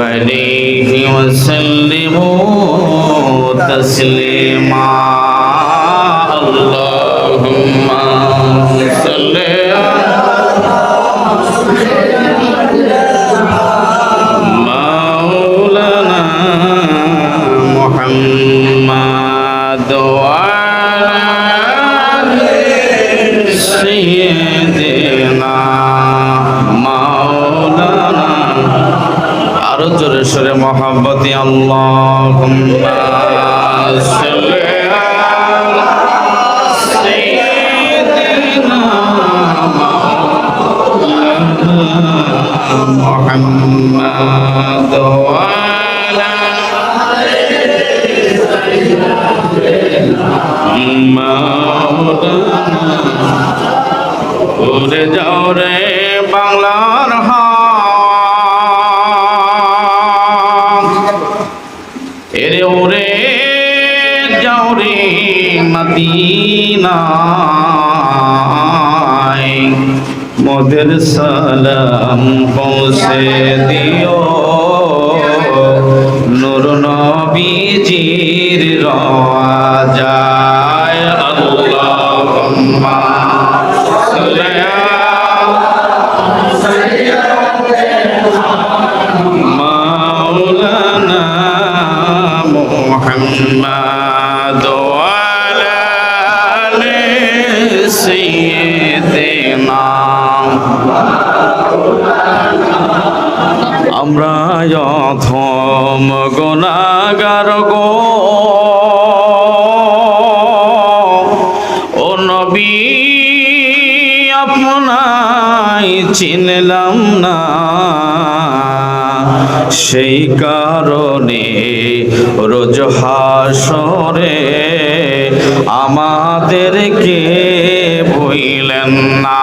عليه وسلموا تسليما اللهم সরে মহাব্বতি আল্লাহ محمد وعلى مولانا উড়ে যাও রে বাংলার নবীর সালাম পৌঁছে দিও। নূর নবীজির রাজায় আল্লাহুম্মা মাওলানা মুহাম্মদ ওয়ালা আলি আমরা যথম গুণাগার গো, ও নবী, আপনাই চিনলাম না। সেই কারণে রোজ হাসরে আমাদেরকে বইলেন না।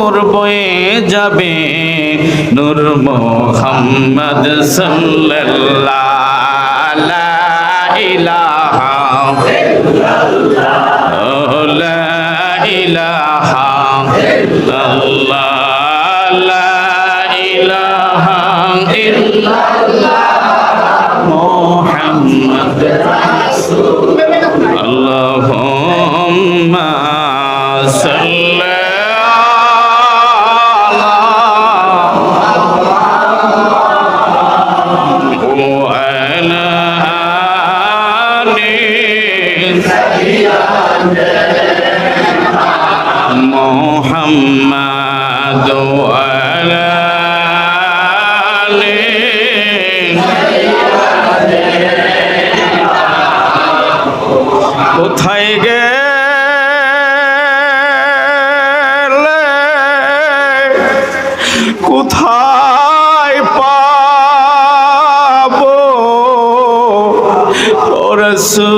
নূর বয়ে যাবে নূর মোহাম্মদ সাল্লাল্লাহ ইলাহা ইলাহা কোথায় গে কোথায় পাবো? রসুল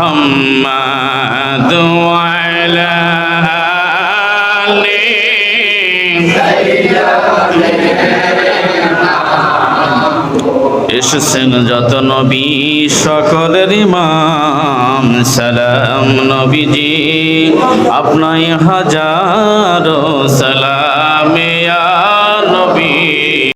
محمد وعلى آله এসেছেন যত নবী সকলের ইমাম সালাম নবীজি আপনাই হাজারো সালাম